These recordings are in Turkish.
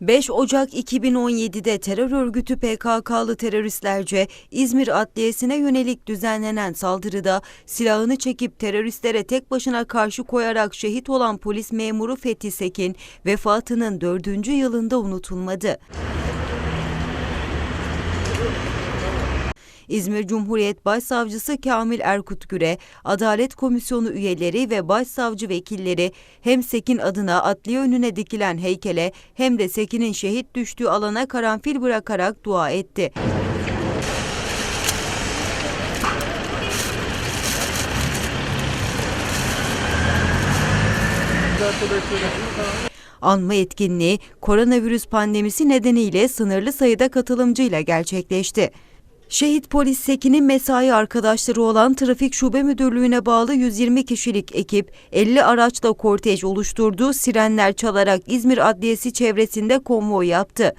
5 Ocak 2017'de terör örgütü PKK'lı teröristlerce İzmir Adliyesi'ne yönelik düzenlenen saldırıda silahını çekip teröristlere tek başına karşı koyarak şehit olan polis memuru Fethi Sekin vefatının 4. yılında unutulmadı. İzmir Cumhuriyet Başsavcısı Kamil Erkut Güre, Adalet Komisyonu üyeleri ve başsavcı vekilleri hem Sekin adına adliye önüne dikilen heykele hem de Sekin'in şehit düştüğü alana karanfil bırakarak dua etti. Anma etkinliği koronavirüs pandemisi nedeniyle sınırlı sayıda katılımcıyla gerçekleşti. Şehit polis Sekin'in mesai arkadaşları olan Trafik Şube Müdürlüğü'ne bağlı 120 kişilik ekip 50 araçla kortej oluşturduğu sirenler çalarak İzmir Adliyesi çevresinde konvoy yaptı.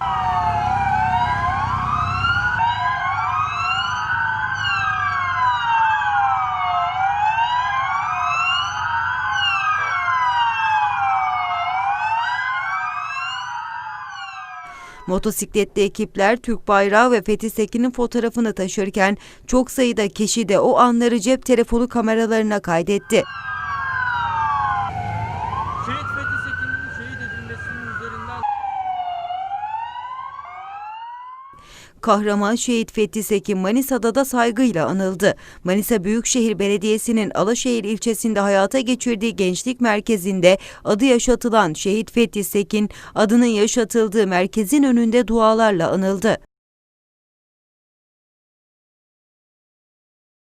Motosikletli ekipler Türk bayrağı ve Fethi Sekin'in fotoğrafını taşırken çok sayıda kişi de o anları cep telefonu kameralarına kaydetti. Şehit Fethi Sekin'in şehit edilmesinin üzerinden Kahraman şehit Fethi Sekin Manisa'da da saygıyla anıldı. Manisa Büyükşehir Belediyesi'nin Alaşehir ilçesinde hayata geçirdiği gençlik merkezinde adı yaşatılan şehit Fethi Sekin adının yaşatıldığı merkezin önünde dualarla anıldı.